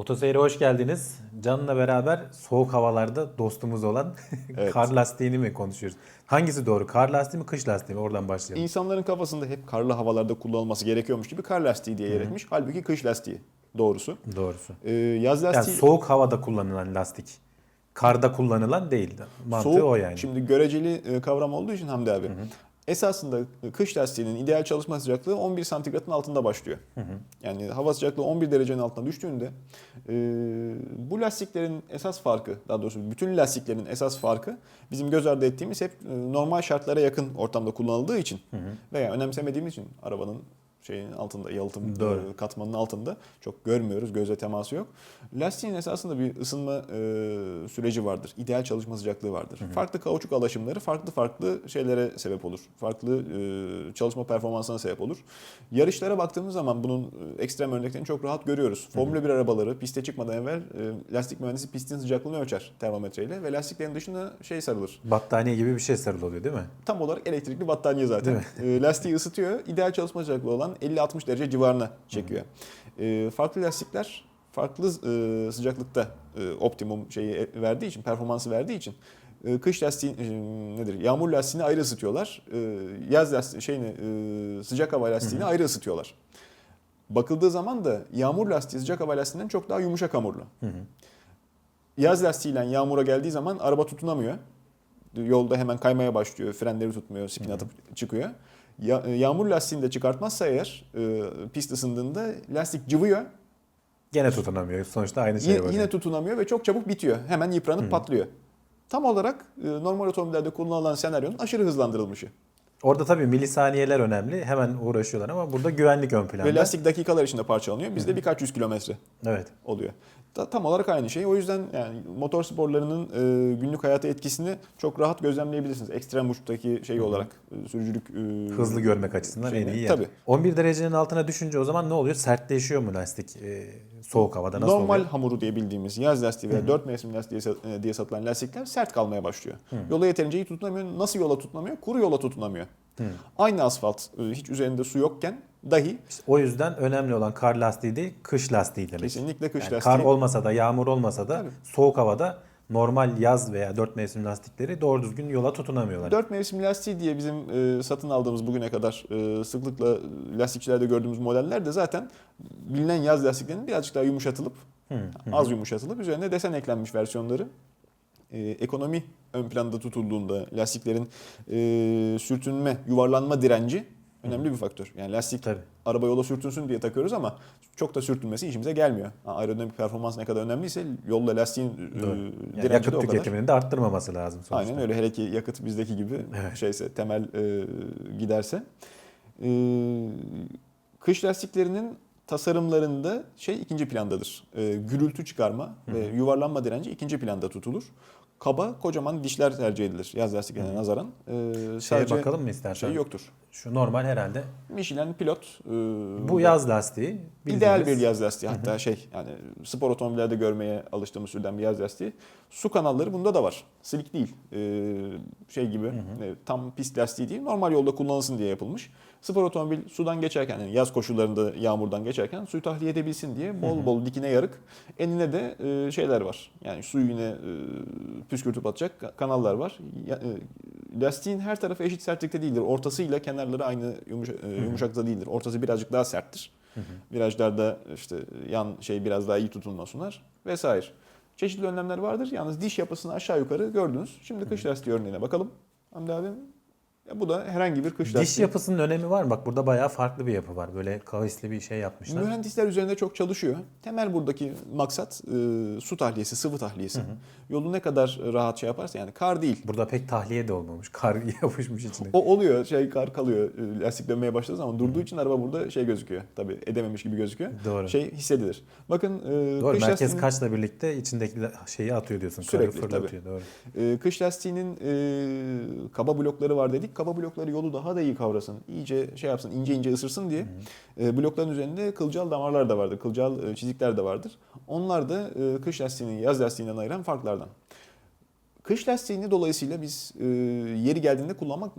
Otoseyre hoş geldiniz. Can'la beraber soğuk havalarda dostumuz olan Evet. kar lastiğini mi konuşuyoruz? Hangisi doğru? Kar lastiği mi, kış lastiği mi? Oradan başlayalım. İnsanların kafasında hep karlı havalarda kullanılması gerekiyormuş gibi kar lastiği diye yer etmiş. Halbuki kış lastiği doğrusu. Doğrusu. Ee, yaz Yani lastiği soğuk havada kullanılan lastik. Karda kullanılan değil. Mantığı soğuk. o yani. Şimdi göreceli e, kavram olduğu için Hamdi abi. Esasında kış lastiğinin ideal çalışma sıcaklığı 11 santigratın altında başlıyor. Yani hava sıcaklığı 11 derecenin altına düştüğünde e, bu lastiklerin esas farkı, daha doğrusu bütün lastiklerin esas farkı bizim göz ardı ettiğimiz hep e, normal şartlara yakın ortamda kullanıldığı için veya önemsemediğimiz için arabanın şeyin altında, yalıtım Doğru. katmanının altında çok görmüyoruz, göze teması yok. Lastiğin esasında bir ısınma e, süreci vardır. İdeal çalışma sıcaklığı vardır. Farklı kauçuk alaşımları farklı farklı şeylere sebep olur. Farklı e, çalışma performansına sebep olur. Yarışlara baktığımız zaman bunun e, ekstrem örneklerini çok rahat görüyoruz. Formula 1 arabaları piste çıkmadan evvel e, lastik mühendisi pistin sıcaklığını ölçer termometreyle ve lastiklerin dışına şey sarılır. Battaniye gibi bir şey sarılı oluyor değil mi? Tam olarak elektrikli battaniye zaten. E, lastiği ısıtıyor. İdeal çalışma sıcaklığı olan 50-60 derece civarına çekiyor. E, farklı lastikler farklı e, sıcaklıkta e, optimum şeyi verdiği için, performansı verdiği için e, kış lastiği e, nedir? Yağmur lastiğini ayrı ısıtıyorlar. E, yaz lastiği şeyini e, sıcak hava lastiğini ayrı ısıtıyorlar. Bakıldığı zaman da yağmur lastiği sıcak hava lastiğinden çok daha yumuşak hamurlu. Yaz lastiğiyle yağmura geldiği zaman araba tutunamıyor. Yolda hemen kaymaya başlıyor. Frenleri tutmuyor, spin atıp çıkıyor. Ya- yağmur lastiğini de çıkartmazsa eğer e, pist ısındığında lastik cıvıyor. Gene tutunamıyor. Sonuçta aynı şey Yine, var. yine tutunamıyor ve çok çabuk bitiyor. Hemen yıpranıp patlıyor. Tam olarak e, normal otomobillerde kullanılan senaryonun aşırı hızlandırılmışı. Orada tabii milisaniyeler önemli. Hemen uğraşıyorlar ama burada güvenlik ön planda. Ve lastik dakikalar içinde parçalanıyor. Bizde birkaç yüz kilometre Evet. oluyor. Ta- tam olarak aynı şey. O yüzden yani motor sporlarının e, günlük hayata etkisini çok rahat gözlemleyebilirsiniz. Ekstrem uçtaki şey olarak e, sürücülük e, Hızlı görmek açısından şeyini. en iyi yer. Tabii. 11 derecenin altına düşünce o zaman ne oluyor? Sertleşiyor mu lastik e, soğuk havada? Nasıl Normal oluyor? hamuru diye bildiğimiz yaz lastiği veya 4 mevsim lastiği diye, e, diye satılan lastikler sert kalmaya başlıyor. Yola yeterince iyi tutunamıyor. Nasıl yola tutunamıyor? Kuru yola tutunamıyor. Aynı asfalt e, hiç üzerinde su yokken dahi İşte o yüzden önemli olan kar lastiği değil, kış lastiği demek. kesinlikle kış Yani lastiği kar olmasa da, yağmur olmasa da Tabii. soğuk havada normal yaz veya dört mevsim lastikleri doğru düzgün yola tutunamıyorlar. 4 mevsim lastiği diye bizim e, satın aldığımız bugüne kadar e, sıklıkla lastikçilerde gördüğümüz modeller de zaten bilinen yaz lastiklerinin birazcık daha yumuşatılıp az yumuşatılıp üzerine desen eklenmiş versiyonları. E, ekonomi ön planda tutulduğunda lastiklerin e, sürtünme, yuvarlanma direnci önemli bir faktör. Yani lastik Tabii. araba yola sürtünsün diye takıyoruz ama çok da sürtünmesi işimize gelmiyor. Ha, Aerodinamik performans ne kadar önemliyse yolla lastiğin e, Doğru. direnci Yani de yakıt tüketimini de arttırmaması lazım sonuçta. Aynen öyle. Hele ki yakıt bizdeki gibi Evet. şeyse temel e, giderse. E, kış lastiklerinin tasarımlarında şey ikinci plandadır. E, gürültü çıkarma ve yuvarlanma direnci ikinci planda tutulur. Kaba kocaman dişler tercih edilir yaz lastiklerine nazaran. E, Şeye sadece bakalım mı istersen? şey yoktur. Şu normal herhalde. Michelin pilot e, Bu yaz lastiği. İdeal bir yaz lastiği hatta şey yani spor otomobillerde görmeye alıştığımız türden bir yaz lastiği. Su kanalları bunda da var. Silik değil. Ee, şey gibi e, tam pist lastiği değil normal yolda kullanılsın diye yapılmış. Spor otomobil sudan geçerken yani yaz koşullarında yağmurdan geçerken suyu tahliye edebilsin diye bol bol dikine yarık. Enine de e, şeyler var. Yani suyu yine e, püskürtüp atacak ka- kanallar var. Ya, e, lastiğin her tarafı eşit sertlikte değildir. Ortasıyla kenarları aynı yumuşa, e, yumuşaklıkta değildir. Ortası birazcık daha serttir. Virajlarda işte yan şey biraz daha iyi tutulma sunar vesaire. Çeşitli önlemler vardır. Yalnız diş yapısını aşağı yukarı gördünüz. Şimdi kış lastiği örneğine bakalım. Hamdi abi. Ya bu da herhangi bir kış Diş lastiği. yapısının önemi var mı? Bak burada bayağı farklı bir yapı var. Böyle kavisli bir şey yapmışlar. Mühendisler üzerinde çok çalışıyor. Temel buradaki maksat e, su tahliyesi, sıvı tahliyesi. Yolu ne kadar rahat şey yaparsa yani kar değil. Burada pek tahliye de olmamış. Kar yapışmış içine. O oluyor şey kar kalıyor e, lastik dönmeye başladığı zaman durduğu için araba burada şey gözüküyor. Tabii edememiş gibi gözüküyor. Doğru. Şey hissedilir. Bakın e, Doğru kış merkez lastiğinin- kaçla birlikte içindeki şeyi atıyor diyorsun. Sürekli, Karı fırlatıyor. Doğru. Ee, kış lastiğinin e, kaba blokları var dedik. Kaba blokları yolu daha da iyi kavrasın. iyice şey yapsın, ince ince ısırsın diye. E, blokların üzerinde kılcal damarlar da vardır. Kılcal e, çizikler de vardır. Onlar da e, kış lastiğini yaz lastiğinden ayıran farklardan. Kış lastiğini dolayısıyla biz e, yeri geldiğinde kullanmak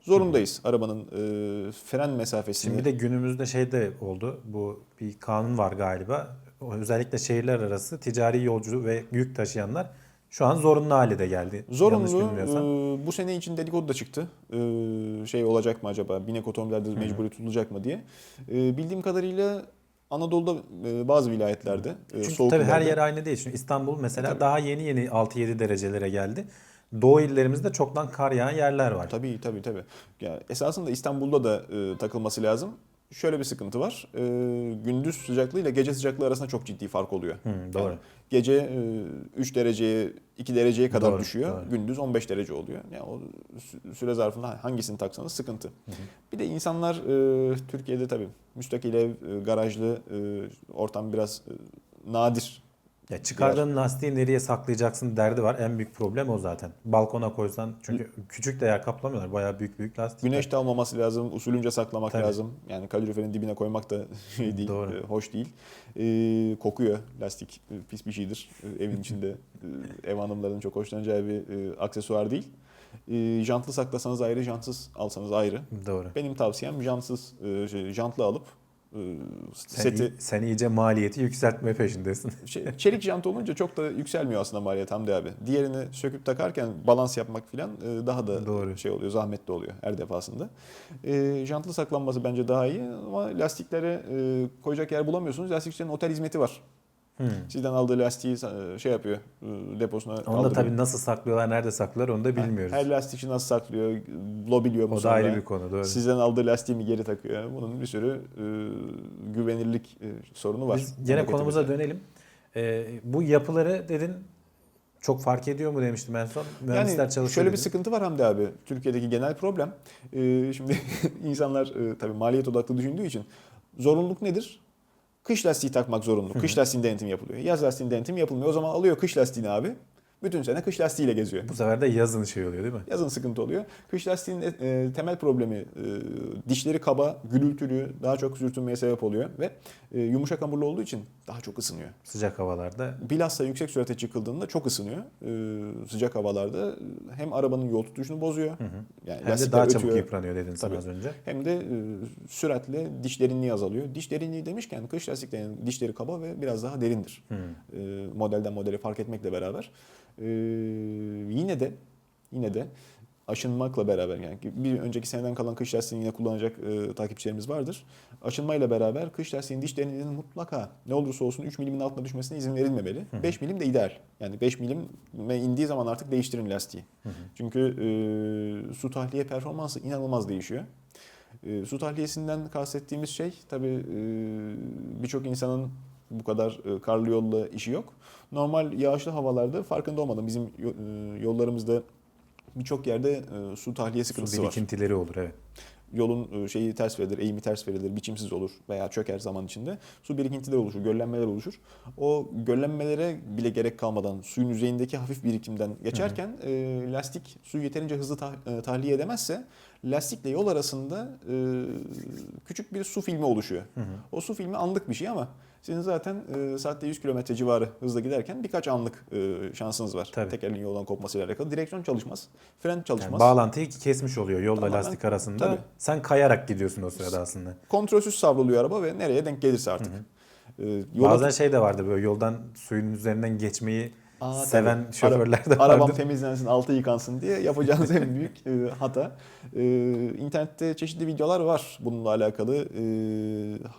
zorundayız. Arabanın e, fren mesafesini. Şimdi de günümüzde şey de oldu. Bu bir kanun var galiba. özellikle şehirler arası ticari yolcu ve yük taşıyanlar şu an zorunlu hale de geldi. Zorunlu. e, bu sene için dedikodu da çıktı. E, şey olacak mı acaba? Binek otomobillerde mecburi tutulacak mı diye. E, bildiğim kadarıyla Anadolu'da e, bazı vilayetlerde e, Çünkü soğuk tabii her yer aynı değil. Şimdi İstanbul mesela Tabii. daha yeni yeni 6-7 derecelere geldi. Doğu illerimizde çoktan kar yağan yerler var. Tabii tabii tabii. Ya esasında İstanbul'da da e, takılması lazım. Şöyle bir sıkıntı var. E, gündüz sıcaklığı ile gece sıcaklığı arasında çok ciddi fark oluyor. Hı, doğru. Yani gece e, 3 dereceye 2 dereceye kadar Doğru, düşüyor. doğru. Gündüz 15 derece oluyor. Yani o sü- süre zarfında hangisini taksanız sıkıntı. Bir de insanlar e, Türkiye'de tabii müstakil ev, e, garajlı e, ortam biraz e, nadir. Ya çıkardığın lastiği nereye saklayacaksın derdi var. En büyük problem o zaten. Balkona koysan çünkü küçük de yer kaplamıyorlar. Bayağı büyük büyük lastik. Güneş de almaması lazım, usulünce saklamak Tabii. lazım. Yani kaloriferin dibine koymak da şey değil, Doğru. e, hoş değil. E, kokuyor lastik, e, pis bir şeydir e, evin içinde. ev hanımlarının çok hoşlanacağı bir e, aksesuar değil. E, jantlı saklasanız ayrı, jantsız alsanız ayrı. Doğru. Benim tavsiyem jantsız, e, şey, jantlı alıp Sen, seti sen iyice maliyeti yükseltme peşindesin. şey, çelik jant olunca çok da yükselmiyor aslında maliyet Hamdi abi. Diğerini söküp takarken balans yapmak falan e, daha da Doğru. şey oluyor, zahmetli oluyor her defasında. E, jantlı saklanması bence daha iyi ama lastiklere e, koyacak yer bulamıyorsunuz. Lastikçilerin otel hizmeti var. Hmm. Sizden aldığı lastiği e, şey yapıyor, e, deposuna Onu da kaldırıyor. tabii nasıl saklıyorlar, nerede saklıyorlar onu da bilmiyoruz. Her lastikçi nasıl saklıyor, bulabiliyor mu o da sonra? ayrı bir konu doğru. Sizden aldığı lastiği mi geri takıyor? Bunun bir sürü e, güvenirlik e, sorunu var. Biz gene konumuza dönelim. Ee, bu yapıları dedin çok fark ediyor mu demiştim en son. Mühendisler Yani çalışıyor şöyle bir dedin. sıkıntı var Hamdi abi. Türkiye'deki genel problem. Ee, şimdi insanlar e, tabii maliyet odaklı düşündüğü için zorunluluk nedir? Kış lastiği takmak zorunlu. Kış lastiğin denetimi yapılıyor. Yaz lastiğin denetimi yapılmıyor. O zaman alıyor kış lastiğini abi. Bütün sene kış lastiğiyle geziyor. Bu sefer de yazın şey oluyor değil mi? Yazın sıkıntı oluyor. Kış lastiğinin e, temel problemi e, dişleri kaba, gürültülü, daha çok sürtünmeye sebep oluyor ve e, yumuşak hamurlu olduğu için daha çok ısınıyor. Sıcak havalarda. Bilhassa yüksek sürate çıkıldığında çok ısınıyor. Ee, sıcak havalarda hem arabanın yol tutuşunu bozuyor. Yani Hem de daha çabuk ötüyor. yıpranıyor dedin sen az önce. Hem de e, süratle diş derinliği azalıyor. Diş derinliği demişken kış lastiklerinin dişleri kaba ve biraz daha derindir. Hı. E, modelden modele fark etmekle beraber. E, yine de yine de aşınmakla beraber yani bir önceki seneden kalan kış lastiğini yine kullanacak e, takipçilerimiz vardır. Aşınmayla beraber kış lastiğinin diş derinliğinin mutlaka ne olursa olsun 3 milimin altına düşmesine izin verilmemeli. 5 milim de ideal. Yani 5 milime indiği zaman artık değiştirin lastiği. Çünkü e, su tahliye performansı inanılmaz değişiyor. E, su tahliyesinden kastettiğimiz şey tabii e, birçok insanın bu kadar e, karlı yolla işi yok. Normal yağışlı havalarda farkında olmadan bizim e, yollarımızda birçok yerde e, su tahliye Su sıkıntısı var. birikintileri olur evet. Yolun şeyi ters verilir, eğimi ters verilir, biçimsiz olur veya çöker zaman içinde. Su birikintileri oluşur, göllenmeler oluşur. O göllenmelere bile gerek kalmadan suyun yüzeyindeki hafif birikimden geçerken e, lastik suyu yeterince hızlı tah- e, tahliye edemezse lastikle yol arasında e, küçük bir su filmi oluşuyor. O su filmi anlık bir şey ama sizin zaten e, saatte 100 km civarı hızla giderken birkaç anlık e, şansınız var. Tabii. Tekerleğin yoldan kopmasıyla alakalı. Direksiyon çalışmaz, fren çalışmaz. Yani bağlantıyı kesmiş oluyor yolla Tamamen- lastik arasında. Tabii. Sen kayarak gidiyorsun o sırada aslında. kontrolsüz savruluyor araba ve nereye denk gelirse artık. Ee, yola- Bazen şey de vardı böyle yoldan suyun üzerinden geçmeyi Aa, seven tabii. şoförler de Ara- Arabam temizlensin, altı yıkansın diye yapacağınız en büyük e, hata. E, internette çeşitli videolar var bununla alakalı. E,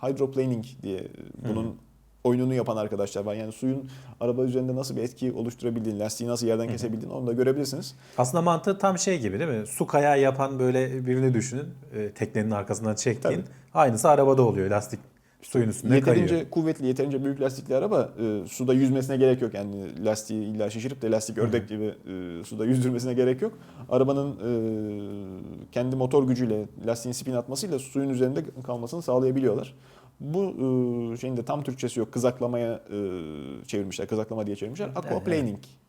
hydroplaning diye bunun oyununu yapan arkadaşlar var. Yani suyun araba üzerinde nasıl bir etki oluşturabildiğini, lastiği nasıl yerden kesebildiğini onu da görebilirsiniz. Aslında mantığı tam şey gibi değil mi? Su kayağı yapan böyle birini düşünün. E, teknenin arkasından çektiğin. Tabii. Aynısı arabada oluyor. Lastik suyun üstünde Yeterince kayıyor. kuvvetli, yeterince büyük lastikli araba e, suda yüzmesine gerek yok. Yani lastiği illa şişirip de lastik ördek gibi e, suda yüzdürmesine gerek yok. Arabanın e, kendi motor gücüyle lastiğin spin atmasıyla suyun üzerinde kalmasını sağlayabiliyorlar. Bu e, şeyin de tam Türkçesi yok. Kızaklamaya e, çevirmişler. Kızaklama diye çevirmişler. Aquaplaning. E,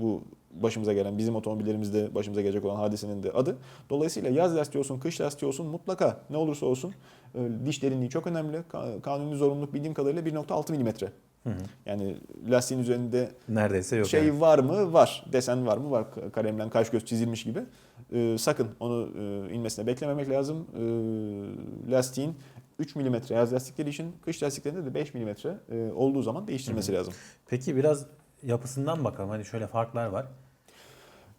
bu başımıza gelen, bizim otomobillerimizde başımıza gelecek olan hadisenin de adı. Dolayısıyla yaz lastiği olsun, kış lastiği olsun mutlaka ne olursa olsun e, diş derinliği çok önemli. Ka- Kanuni zorunluluk bildiğim kadarıyla 1.6 milimetre. Yani lastiğin üzerinde Neredeyse yok. şey yani. var mı? Var. Desen var mı? Var. Ka- Kalemden kaş göz çizilmiş gibi. E, sakın onu e, inmesine beklememek lazım. E, lastiğin 3 mm yaz lastikleri için kış lastiklerinde de 5 mm e, olduğu zaman değiştirmesi lazım. Peki biraz yapısından bakalım. Hani şöyle farklar var.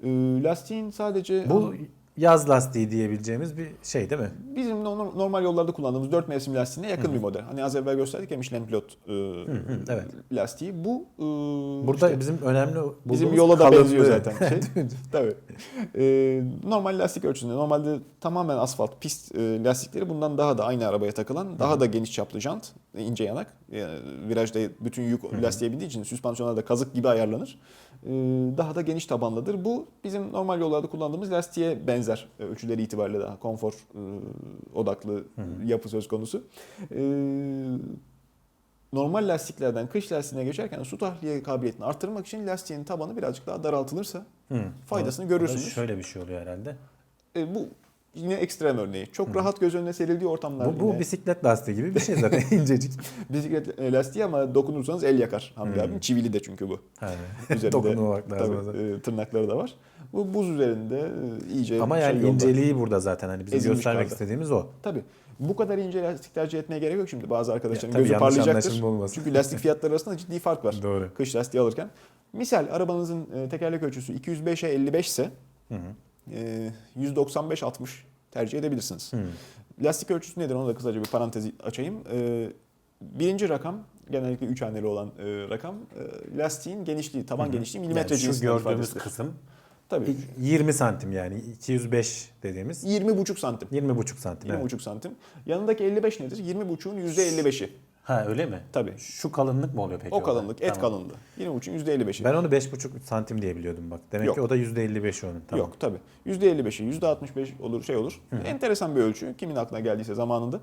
E, lastiğin sadece Bu yaz lastiği diyebileceğimiz bir şey değil mi? bizim no- normal yollarda kullandığımız 4 mevsim lastiğine yakın bir model. Hani az evvel gösterdik ya Michelin Pilot e, evet. lastiği. Bu e, Burada işte bizim önemli bizim yola da kalınlığı. benziyor zaten. Şey. Tabii. E, normal lastik ölçüsünde normalde tamamen asfalt pist e, lastikleri bundan daha da aynı arabaya takılan daha da geniş çaplı jant, ince yanak. Yani virajda bütün yük lastiğe bindiği için süspansiyonlar da kazık gibi ayarlanır. E, daha da geniş tabanlıdır. Bu bizim normal yollarda kullandığımız lastiğe benzer e, ölçüleri itibariyle daha konfor e, odaklı yapı söz konusu. E, normal lastiklerden kış lastiğine geçerken su tahliye kabiliyetini arttırmak için lastiğin tabanı birazcık daha daraltılırsa Hı. faydasını görürsünüz. Şöyle bir şey oluyor herhalde. E, bu yine ekstrem örneği. Çok rahat göz önüne serildiği ortamlar. Bu, bu yine. bisiklet lastiği gibi bir şey zaten incecik. bisiklet e, lastiği ama dokunursanız el yakar Hamdi abim. Çivili de çünkü bu. Üzerinde Dokunmamak lazım. tabii, e, tırnakları da var. Bu buz üzerinde e, iyice Ama şey yani yolda. inceliği burada zaten hani bizim Ezilmiş göstermek kaldı. istediğimiz o. Tabii. Bu kadar ince lastik tercih etmeye gerek yok şimdi. Bazı arkadaşların tabii gözü parlayacaktır. Çünkü lastik fiyatları arasında ciddi fark var. Doğru. Kış lastiği alırken. Misal arabanızın tekerlek ölçüsü 205'e 55 ise Hı hı. E, 195-60 tercih edebilirsiniz. Hı. Lastik ölçüsü nedir onu da kısaca bir parantez açayım. E, birinci rakam genellikle 3 haneli olan e, rakam e, lastiğin genişliği, taban genişliği milimetre Yani cinsinden gördüğümüz ifadesidir. kısım Tabii. 20 santim yani 205 dediğimiz 20,5 santim. 20,5 santim. Evet. 20,5 santim. Yanındaki 55 nedir? 20,5'un %55'i. Ha öyle mi? Tabii. Şu kalınlık mı oluyor peki? O orada? kalınlık, et Tamam. kalınlığı. 20,5'un %55'i. Ben onu 5,5 santim diye biliyordum bak. Demek Yok. ki o da %55 onun. Tamam. Yok tabii. %55'i, %65 olur şey olur. Enteresan bir ölçü. Kimin aklına geldiyse zamanında.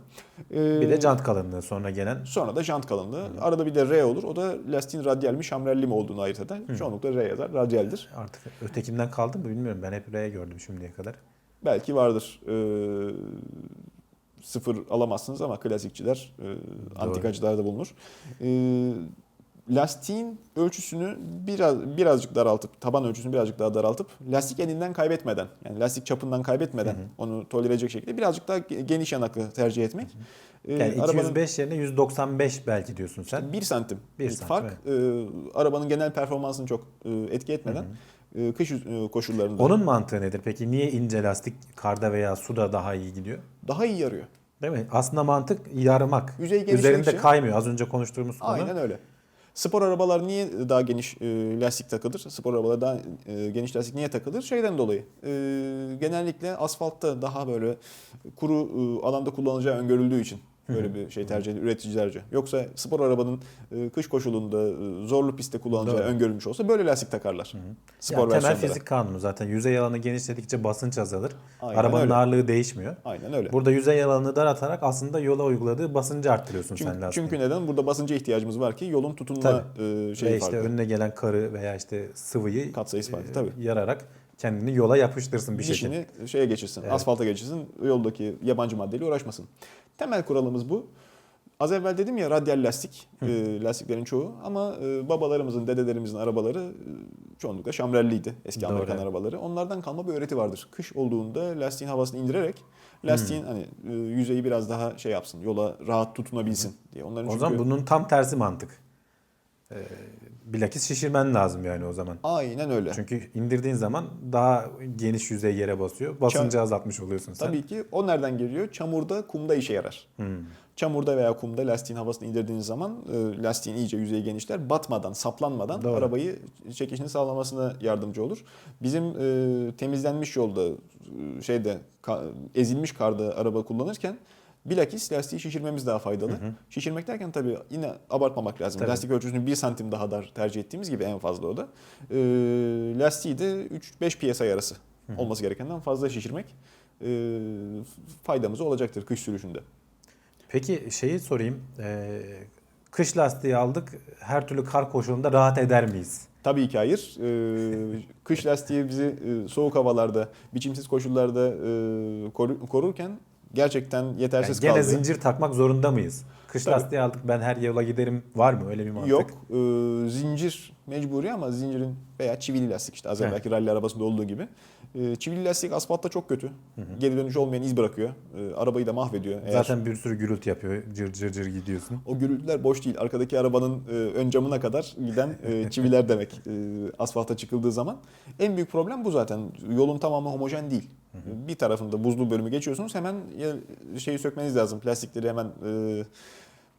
Ee, Bir de jant kalınlığı sonra gelen. Sonra da jant kalınlığı. Arada bir de R olur. O da lastiğin radyal mi şamrelli mi olduğunu ayırt eder. Çoğunlukla R yazar. Radyaldir. Artık ötekinden kaldı mı bilmiyorum. Ben hep R gördüm şimdiye kadar. Belki vardır. Ee, sıfır alamazsınız ama klasikçiler, e, antikacılar da bulunur. Ee, lastiğin ölçüsünü biraz birazcık daraltıp, taban ölçüsünü birazcık daha daraltıp lastik eninden kaybetmeden, yani lastik çapından kaybetmeden onu tolere edecek şekilde birazcık daha ge- geniş yanaklı tercih etmek. Ee, Yani arabanın 205 yerine 195 belki diyorsun sen. 1 santim Bir bir santim, fark e, arabanın genel performansını çok e, etki etmeden e, kış e, koşullarında Onun mantığı nedir peki? Niye ince lastik karda veya suda daha iyi gidiyor? daha iyi yarıyor. Değil mi? Aslında mantık yarmak. Yüzey Üzerinde kaymıyor. Az önce konuştuğumuz konu. Aynen öyle. Spor arabalar niye daha geniş e, lastik takılır? Spor arabalar daha e, geniş lastik niye takılır? Şeyden dolayı. E, genellikle asfaltta daha böyle kuru e, alanda kullanılacağı öngörüldüğü için böyle bir şey tercih ediyor üreticilerce. Yoksa spor arabanın e, kış koşulunda e, zorlu pistte kullanılacağı Doğru. öngörülmüş olsa böyle lastik takarlar. Spor Ya temel versiyonlara. fizik kanunu zaten yüzey alanı genişledikçe basınç azalır. Aynen Arabanın öyle. ağırlığı değişmiyor. Aynen öyle. Burada yüzey alanını daraltarak aslında yola uyguladığı basıncı arttırıyorsun sen Çünkü, lastiğin. çünkü neden? Burada basınca ihtiyacımız var ki yolun tutunma Tabii. e, Ve şeyi işte farklı. önüne gelen karı veya işte sıvıyı Katsayısı farklı, e, tabii. yararak kendini yola yapıştırsın bir şekilde. Dişini şeye geçirsin, asfalta geçirsin, yoldaki yabancı maddeyle uğraşmasın. Temel kuralımız bu. Az evvel dedim ya radyal lastik, e, lastiklerin çoğu ama e, babalarımızın, dedelerimizin arabaları e, çoğunlukla şamrelliydi eski Doğru. Amerikan arabaları. Onlardan kalma bir öğreti vardır. Kış olduğunda lastiğin havasını indirerek lastiğin hani e, yüzeyi biraz daha şey yapsın, yola rahat tutunabilsin diye. Onların O çünkü zaman bunun tam tersi mantık. Ee, bilakis şişirmen lazım yani o zaman. aynen öyle. Çünkü indirdiğin zaman daha geniş yüzey yere basıyor. Basıncı azaltmış oluyorsun sen. Tabii ki o nereden geliyor? Çamurda, kumda işe yarar. Hmm. Çamurda veya kumda lastiğin havasını indirdiğiniz zaman e, lastiğin iyice yüzeyi genişler. Batmadan, saplanmadan Doğru. arabayı çekişini sağlamasına yardımcı olur. Bizim e, temizlenmiş yolda e, şeyde ka- ezilmiş karda araba kullanırken bilakis lastiği şişirmemiz daha faydalı. Şişirmek derken tabii yine abartmamak lazım. Tabii. Lastik ölçüsünü 1 santim daha dar tercih ettiğimiz gibi en fazla o da. E, lastiği de 3-5 psi arası olması gerekenden fazla şişirmek e, faydamız olacaktır kış sürüşünde. Peki şeyi sorayım. Ee, kış lastiği aldık. Her türlü kar koşulunda rahat eder miyiz? Tabii ki hayır. Ee, kış lastiği bizi e, soğuk havalarda, biçimsiz koşullarda e, koru- korurken gerçekten Yani yetersiz gene kaldı. zincir takmak zorunda mıyız? Kış Tabii. lastiği aldık ben her yola giderim var mı öyle bir mantık? Yok. Ee, zincir mecburi ama zincirin veya çivili lastik işte az evvelki ralli arabasında olduğu gibi. E, çivili lastik asfaltta çok kötü. Geri dönüş olmayan iz bırakıyor. E, arabayı da mahvediyor. Eğer Zaten bir sürü gürültü yapıyor. Cır cır cır gidiyorsun. o gürültüler boş değil. Arkadaki arabanın e, ön camına kadar giden e, çiviler demek e, asfalta çıkıldığı zaman. En büyük problem bu zaten. Yolun tamamı homojen değil. Bir tarafında buzlu bölümü geçiyorsunuz. Hemen şeyi sökmeniz lazım. Plastikleri hemen e,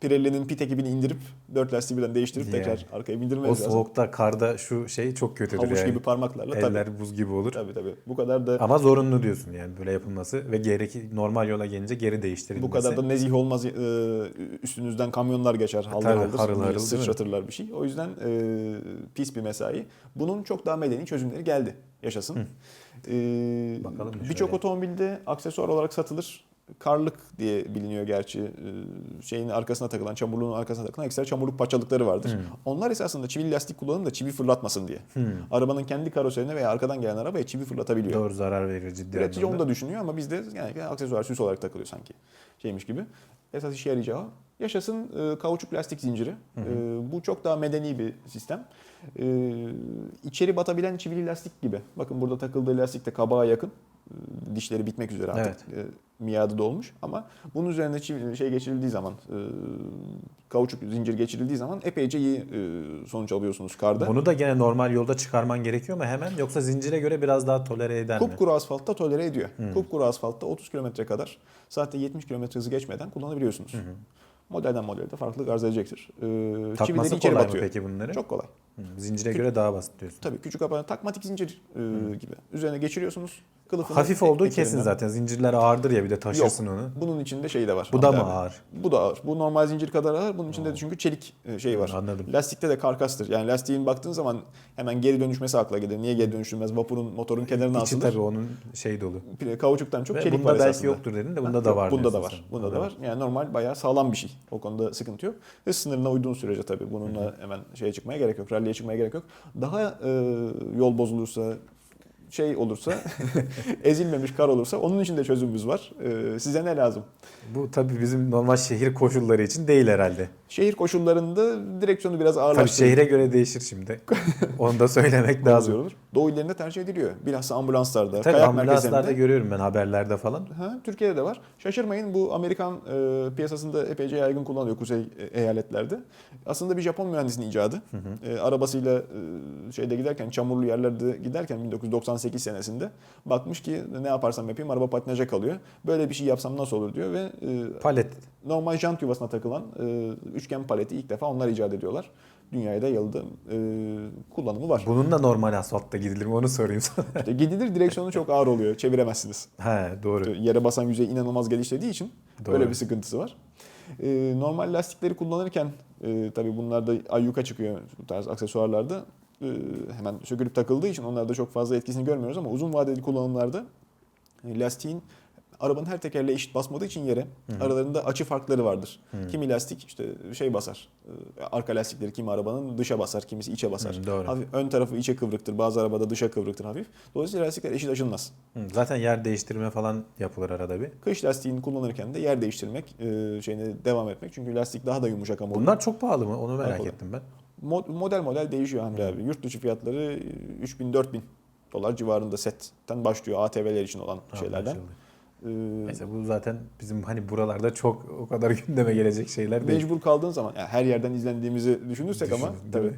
Pirelli'nin pit ekibini indirip dört lastiği birden değiştirip Yani. tekrar arkaya O bindirmeniz lazım. soğukta, karda şu şey çok kötüdür Havuç yani. gibi parmaklarla tabii. Eller buz gibi olur. Tabii tabii. Bu kadar da Ama zorunlu diyorsun yani böyle yapılması ve gereki normal yola gelince geri değiştirilmesi. bu kadar da nezih olmaz. e, üstünüzden kamyonlar geçer. Haldır Tabii, haldır. harıl harıl, sıçratırlar bir şey. O yüzden e, pis bir mesai. Bunun çok daha medeni çözümleri geldi. Yaşasın. E, Bakalım bir Birçok otomobilde aksesuar olarak satılır. Karlık diye biliniyor gerçi. E, şeyin arkasına takılan, çamurluğun arkasına takılan ekstra çamurluk parçalıkları vardır. Onlar esasında çivili lastik kullanın da çivi fırlatmasın diye. Arabanın kendi karoserine veya arkadan gelen arabaya çivi fırlatabiliyor. Doğru zarar verir ciddi Üretici onu da düşünüyor ama bizde genellikle aksesuar süs olarak takılıyor sanki. Şeymiş gibi. Esas işe yarayacağı. Yaşasın e, kauçuk lastik zinciri. E, bu çok daha medeni bir sistem. E, içeri batabilen çivili lastik gibi. Bakın burada takıldığı lastik de kabağa yakın. E, dişleri bitmek üzere artık. E, miadı dolmuş ama bunun üzerine çivi, şey geçirildiği zaman e, kauçuk zincir geçirildiği zaman epeyce iyi e, sonuç alıyorsunuz karda. Bunu da gene normal yolda çıkarman gerekiyor mu hemen yoksa zincire göre biraz daha tolere eder mi? Kupkuru asfaltta tolere ediyor. Kupkuru asfaltta 30 km kadar saatte 70 km hızı geçmeden kullanabiliyorsunuz. Modelden modelde farklılık arz edecektir. Çivileri Takması kolay mı batıyor. peki bunları? Çok kolay. Zincire göre daha basit diyorsun. Tabii küçük aparat takmatik zincir e, gibi. Üzerine geçiriyorsunuz. Kılıfını Hafif olduğu kesin eklerinden. zaten. Zincirler ağırdır ya bir de taşırsın onu. Bunun içinde şey de var. Bu da Hamdi mı abi. ağır? Bu da ağır. Bu normal zincir kadar ağır. Bunun içinde de çünkü çelik e, şey var. Anladım. Lastikte de karkastır. Yani lastiğin baktığın zaman hemen geri dönüşmesi akla gelir. Niye geri dönüşülmez? Vapurun, motorun kenarına İçi asılır. tabii onun şey dolu. Kauçuktan çok Ve çelik bunda var belki esasında. yoktur dedin de bunda da yok, var. Bunda da var. sen. Bunda da var. Yani normal bayağı sağlam bir şey. O konuda sıkıntı yok. Hız sınırına uyduğun sürece tabii bununla hemen şeye çıkmaya gerek yok. Rally'e çıkmaya gerek yok. Daha e, yol bozulursa şey olursa ezilmemiş kar olursa onun için de çözümümüz var. E, size ne lazım? Bu tabii bizim normal şehir koşulları için değil herhalde. Şehir koşullarında direksiyonu biraz Tabii ağırlaştırıyor. şehre göre değişir şimdi. Onu da söylemek lazım. olur. Doğu illerinde tercih ediliyor. Bilhassa ambulanslarda, Tabii kayak ambulanslarda merkezlerinde. görüyorum ben haberlerde falan. Ha, Türkiye'de de var. Şaşırmayın bu Amerikan e, piyasasında epeyce yaygın kullanılıyor kuzey e, eyaletlerde. Aslında bir Japon mühendisinin icadı. E, arabasıyla e, şeyde giderken çamurlu yerlerde giderken 1998 senesinde bakmış ki ne yaparsam yapayım araba patinaja kalıyor. Böyle bir şey yapsam nasıl olur diyor ve e, Palet. normal jant yuvasına takılan e, üçgen paleti ilk defa onlar icat ediyorlar. Dünyaya da yayıldı e, kullanımı var. Bunun da normal asfaltta gidilir mi onu sorayım sana. İşte gidilir direksiyonu çok ağır oluyor. Çeviremezsiniz. He doğru. Yere basan yüzey inanılmaz genişlediği için Doğru. böyle bir sıkıntısı var. Ee, normal lastikleri kullanırken e, tabii bunlarda ayyuka çıkıyor bu tarz aksesuarlarda. E, hemen sökülüp takıldığı için onlarda çok fazla etkisini görmüyoruz ama uzun vadeli kullanımlarda e, lastiğin arabanın her tekerleği eşit basmadığı için yere aralarında açı farkları vardır. Kimi lastik işte şey basar. e, Arka lastikleri kimi arabanın dışa basar, kimisi içe basar. Hı, doğru. Hafif ön tarafı içe kıvrıktır. Bazı arabada dışa kıvrıktır hafif. Dolayısıyla lastikler eşit açılmaz. Hı, Zaten yer değiştirme falan yapılır arada bir. Kış lastiğini kullanırken de yer değiştirmek, şeyine devam etmek. Çünkü lastik daha da yumuşak ama. Bunlar çok pahalı mı? Onu merak Pahalı. ettim ben. Mo- model model değişiyor Hamdi abi. Yurt dışı fiyatları 3000-4000 dolar civarında setten başlıyor ATV'ler için olan şeylerden. E, Mesela bu zaten bizim hani buralarda çok o kadar gündeme gelecek şeyler değil. mecbur kaldığın zaman yani her yerden izlendiğimizi düşünürsek ama Düşün, tabii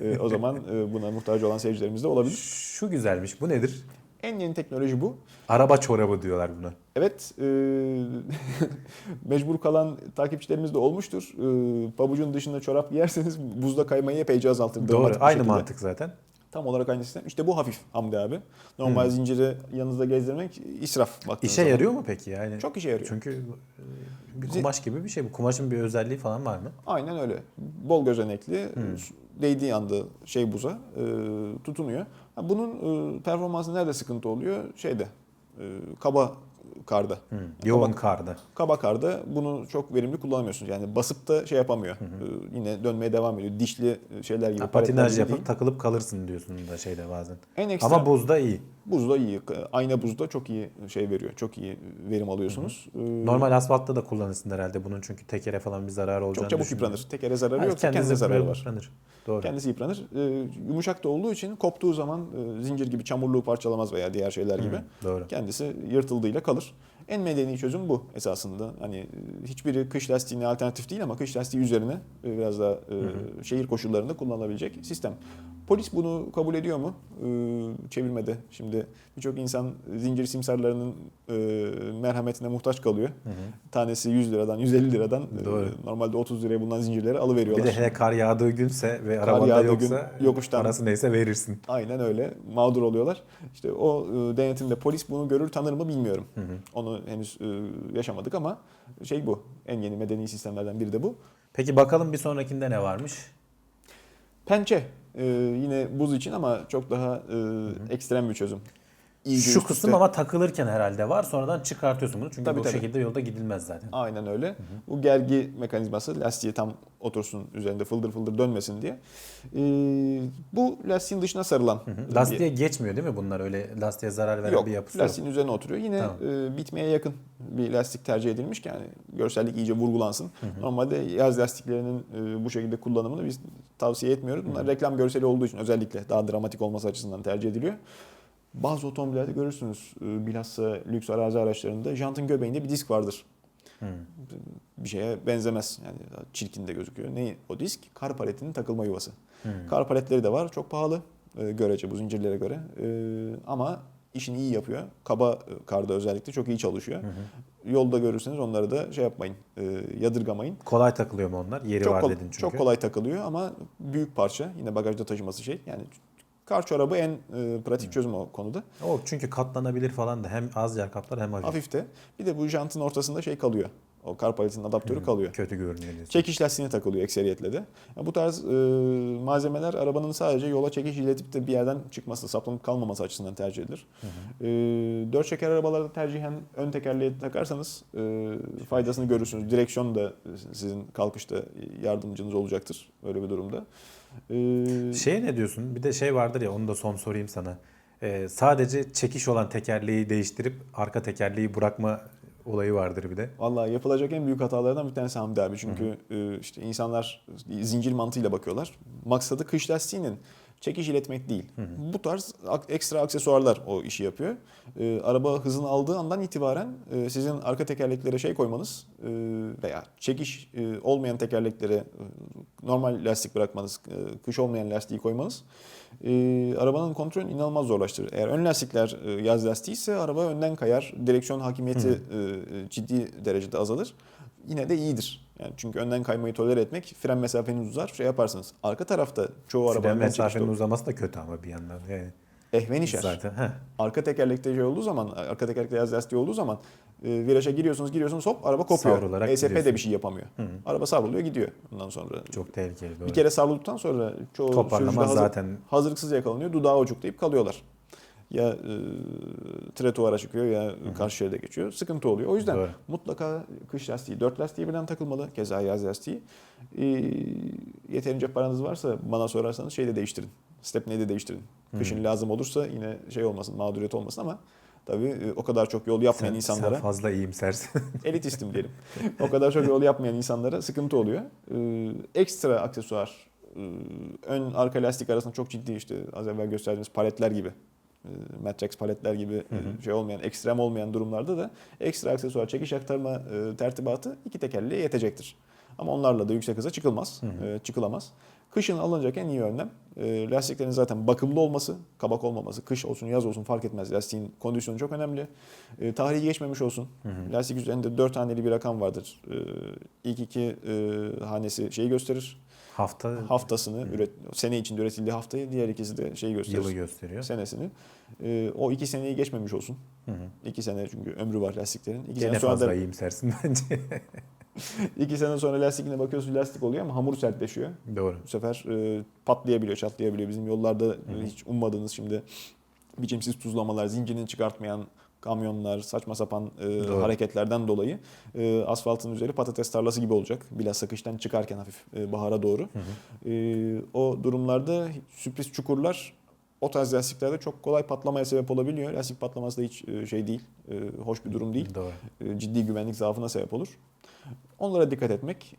değil e, o zaman e, buna muhtaç olan seyircilerimiz de olabilir. Şu güzelmiş. Bu nedir? En yeni teknoloji bu. Araba çorabı diyorlar buna. Evet, e, mecbur kalan takipçilerimiz de olmuştur. E, pabucun dışında çorap giyerseniz buzda kaymayı epeyce azaltır. Doğru. Aynı şekilde. mantık zaten. Tam olarak aynı sistem. İşte bu hafif Hamdi abi. Normal Hmm. zinciri yanınızda gezdirmek israf İşe zaman. yarıyor mu peki yani? Çok işe yarıyor. Çünkü e, bir kumaş gibi bir şey bu. Kumaşın bir özelliği falan var mı? Aynen öyle. Bol gözenekli. Hmm. Değdiği anda şey buza e, tutunuyor. Bunun e, performansı nerede sıkıntı oluyor? Şeyde e, kaba karda. Hı. Yoğun Kaba, karda. kaba karda bunu çok verimli kullanamıyorsunuz. Yani basıp da şey yapamıyor. E, yine dönmeye devam ediyor. Dişli şeyler gibi. Ha, patinaj yapıp değil. takılıp kalırsın diyorsun da şeyde bazen. En ekstra, Ama buzda iyi. Buzda iyi. Ayna buzda çok iyi şey veriyor. Çok iyi verim alıyorsunuz. Ee, Normal asfaltta da kullanırsın herhalde bunun çünkü tekere falan bir zararı olacağını çok çabuk düşünmüyorum. yıpranır. Tekere zararı yoksa kendisi zararı var. yıpranır. Doğru. Kendisi yıpranır. Ee, yumuşak da olduğu için koptuğu zaman e, zincir gibi çamurluğu parçalamaz veya diğer şeyler gibi. Hı, doğru. Kendisi yırtıldığıyla kalır. En medeni çözüm bu esasında. Hani e, hiçbiri kış lastiğine alternatif değil ama kış lastiği üzerine e, biraz daha e, şehir koşullarında kullanılabilecek sistem. Polis bunu kabul ediyor mu? Ee, çevirmede. Şimdi birçok insan zincir simsarlarının e, merhametine muhtaç kalıyor. Tanesi 100 liradan, 150 liradan e, Doğru. normalde 30 liraya bulunan zincirleri alıveriyorlar. Bir de hele kar yağdığı günse ve yağdığı gün yoksa yokuştan- parası neyse verirsin. Aynen öyle. Mağdur oluyorlar. İşte o e, denetimde polis bunu görür tanır mı bilmiyorum. Onu henüz e, yaşamadık ama şey bu. En yeni medeni sistemlerden biri de bu. Peki bakalım bir sonrakinde ne varmış? Pençe. E, yine buz için ama çok daha e, ekstrem bir çözüm. İyice Şu üst kısım üste- ama takılırken herhalde var. Sonradan çıkartıyorsun bunu. Çünkü Tabii, bu tabii. şekilde yolda gidilmez zaten. Aynen öyle. Bu gergi mekanizması lastiğe tam otursun üzerinde fıldır fıldır dönmesin diye. E, bu lastiğin dışına sarılan. bir- Lastiğe geçmiyor değil mi bunlar? Öyle lastiğe zarar veren bir yapısı yok. lastiğin üzerine oturuyor. Yine Tamam. e, bitmeye yakın bir lastik tercih edilmiş ki yani görsellik iyice vurgulansın. Normalde yaz lastiklerinin e, bu şekilde kullanımını biz tavsiye etmiyoruz. Bunlar reklam görseli olduğu için özellikle daha dramatik olması açısından tercih ediliyor. Bazı otomobillerde görürsünüz e, bilhassa lüks arazi araçlarında jantın göbeğinde bir disk vardır. Bir şeye benzemez. Yani çirkin de gözüküyor. Ne o disk? Kar paletinin takılma yuvası. Kar paletleri de var. Çok pahalı e, görece bu zincirlere göre. E, ama işini iyi yapıyor. Kaba karda özellikle çok iyi çalışıyor. Yolda görürseniz onları da şey yapmayın. yadırgamayın. Kolay takılıyor mu onlar? Yeri Çok, var dedin çünkü. çok kolay takılıyor ama büyük parça. Yine bagajda taşıması şey. Yani kar çorabı en e, pratik çözüm o konuda. O çünkü katlanabilir falan da hem az yer kaplar hem hafif. Hafif de. Bir de bu jantın ortasında şey kalıyor. O kar paletinin adaptörü kalıyor. Kötü görünüyor diyorsun. Çekiş lastiğine takılıyor ekseriyetle de. Ya bu tarz e, malzemeler arabanın sadece yola çekiş iletip de bir yerden çıkması, saplanıp kalmaması açısından tercih edilir. E, dört çeker arabalarda tercihen ön tekerleği takarsanız e, faydasını görürsünüz. Direksiyon da sizin kalkışta yardımcınız olacaktır öyle bir durumda. E, Şeye ne diyorsun? Bir de şey vardır ya onu da son sorayım sana. Ee, sadece çekiş olan tekerleği değiştirip arka tekerleği bırakma olayı vardır bir de. Vallahi yapılacak en büyük hatalardan bir tanesi Hamdi abi. Çünkü e, işte insanlar zincir mantığıyla bakıyorlar. Maksadı kış lastiğinin çekiş iletmek değil. Bu tarz ekstra aksesuarlar o işi yapıyor. E, araba hızını aldığı andan itibaren e, sizin arka tekerleklere şey koymanız e, veya çekiş e, olmayan tekerleklere e, normal lastik bırakmanız, e, kış olmayan lastiği koymanız e, arabanın kontrolünü inanılmaz zorlaştırır. Eğer ön lastikler e, yaz lastiği ise araba önden kayar. Direksiyon hakimiyeti e, ciddi derecede azalır. Yine de iyidir. Yani çünkü önden kaymayı tolere etmek fren mesafeniz uzar şey yaparsınız. Arka tarafta çoğu araba Fren mesafenin uzaması da kötü ama bir yandan. Yani ehven işer. zaten. Heh. Arka tekerlekte şey olduğu zaman, arka tekerlekte yaz lastiği olduğu zaman e, viraja giriyorsunuz, giriyorsunuz hop araba kopuyor. Savrularak ESP de gidiyorsun. bir şey yapamıyor. Araba savruluyor gidiyor ondan sonra. Çok tehlikeli. Doğru. Bir kere savrulduktan sonra çoğu Toparlamaz sürücü hazır- zaten. hazırlıksız yakalanıyor. Dudağı ucuklayıp kalıyorlar. Ya e, tretuvara çıkıyor ya karşı şeride geçiyor. Sıkıntı oluyor. O yüzden Doğru. mutlaka kış lastiği, dört lastiği birden takılmalı. Keza yaz lastiği. E, yeterince paranız varsa bana sorarsanız şey de değiştirin. Stepney'i de değiştirin. Kışın lazım olursa yine şey olmasın, mağduriyet olmasın ama tabii e, o kadar çok yol yapmayan sen, insanlara sen fazla iyimsersin. elitistim diyelim. O kadar çok yol yapmayan insanlara sıkıntı oluyor. Ee, ekstra aksesuar, e, ön arka lastik arasında çok ciddi işte az evvel gösterdiğimiz paletler gibi, e, Matrax paletler gibi e, şey olmayan, ekstrem olmayan durumlarda da ekstra aksesuar, çekiş aktarma e, tertibatı iki tekerleğe yetecektir. Ama onlarla da yüksek hıza çıkılmaz, e, çıkılamaz. Kışın alınacak en iyi önlem e, lastiklerin zaten bakımlı olması, kabak olmaması. Kış olsun yaz olsun fark etmez. Lastiğin kondisyonu çok önemli. E, tarihi geçmemiş olsun. Lastik üzerinde 4 haneli bir rakam vardır. E, ilk iki e, hanesi şeyi gösterir. Hafta Haftasını, üret, sene içinde üretildiği haftayı, diğer ikisi de şeyi gösterir. yılı gösteriyor. Senesini. E, o iki seneyi geçmemiş olsun. Hı hı. İki sene çünkü ömrü var lastiklerin. İki Gene sene fazla da iyimsersin bence. iki sene sonra lastikine bakıyorsun lastik oluyor ama hamur sertleşiyor. Doğru. Bu sefer e, patlayabiliyor, çatlayabiliyor. Bizim yollarda e, hiç ummadığınız şimdi biçimsiz tuzlamalar, zincirini çıkartmayan kamyonlar, saçma sapan e, Doğru. hareketlerden dolayı e, asfaltın üzeri patates tarlası gibi olacak. Bilhassa kıştan çıkarken hafif e, bahara doğru. E, o durumlarda sürpriz çukurlar o tarz lastiklerde çok kolay patlamaya sebep olabiliyor. Lastik patlaması da hiç e, şey değil, e, hoş bir durum değil. Doğru. E, Ciddi güvenlik zaafına sebep olur. Onlara dikkat etmek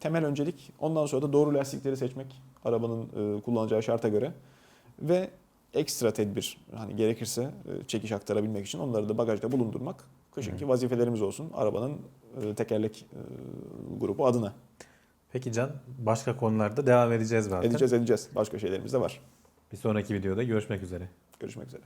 temel öncelik. Ondan sonra da doğru lastikleri seçmek arabanın kullanacağı şarta göre ve ekstra tedbir hani gerekirse çekiş aktarabilmek için onları da bagajda bulundurmak kışınki vazifelerimiz olsun arabanın tekerlek grubu adına. Peki Can başka konularda devam edeceğiz zaten. Edeceğiz edeceğiz. Başka şeylerimiz de var. Bir sonraki videoda görüşmek üzere. Görüşmek üzere.